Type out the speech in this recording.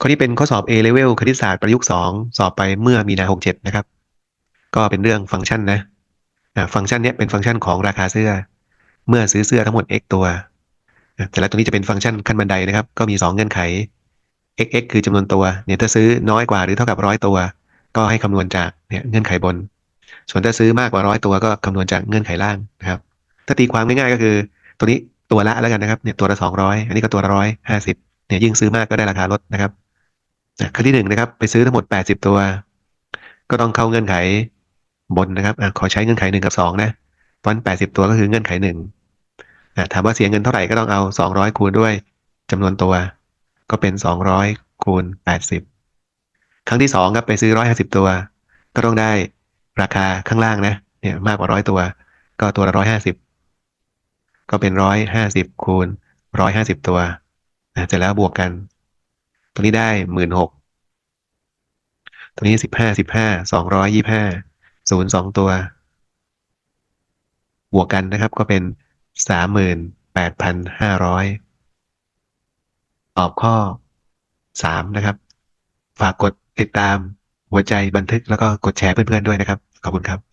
ข้อนี้เป็นข้อสอบ A level คณิตศาสตร์ประยุกต์ 2 สอบไปเมื่อมีนา67 นะครับ ก็เป็นเรื่องฟังก์ชันนะฟังก์ชันนี้เป็นฟังก์ชันของราคาเสื้อ เมื่อซื้อเสื้อทั้งหมด x ตัว แต่แล้วตัวนี้จะเป็นฟังก์ชันขั้นบันไดนะครับ ก็มี 2 เงื่อนไข x x คือจำนวนตัว เนี่ยถ้าซื้อน้อยกว่าหรือเท่ากับร้อยตัว ก็ให้คำนวณจากเนี่ยเงื่อนไขบน ส่วนถ้าซื้อมากกว่าร้อยตัวก็คำนวณจากเงื่อนไขล่างนะครับ ถ้าตีความง่ายๆก็คือ ตัวนี้ตัวละแล้วกันนะครับ เนี่ยตัวละสองร้อยอันนี้ก็ตัวละร้อยห้าสิบเนี่ยยิ่งซื้อมากก็ได้ราคาลดนะครับ อะขั้นที่หนึ่งนะครับ ไปซื้อทั้งหมดแปดสิบตัว ก็ต้องเข้าเงื่อนไขบนนะครับอขอใช้เงื่อนไขหนึ่งกับสองนะเพราะแปดสิบตัวก็คือเงื่อนไขหนึ่งอะถามว่าเสียเงินเท่าไหร่ก็ต้องเอาสองร้อยคูณด้วยจำนวนตัว ก็เป็นสองร้อยคูณแปดสิบครั้งที่สองครับไปซื้อร้อยห้าสิบตัว ก็ต้องได้ราคาข้างล่างนะเนี่ยมากกว่าร้อยตัว ก็ตัวละร้อยห้าสิบก็เป็นร้อยห้าสิบคูณร้อยห้าสิบตัวนะเสร็จแล้วบวกกัน ตัวนี้ได้หมื่นหกตัวนี้สิบห้าสิบห้าสองร้อยยี่ห้าศูนย์สองตัว บวกกันนะครับก็เป็นสามหมื่นแปดพันห้าร้อยตอบข้อสามนะครับ ฝากกดติดตามหัวใจบันทึกแล้วก็กดแชร์เพื่อนๆด้วยนะครับ ขอบคุณครับ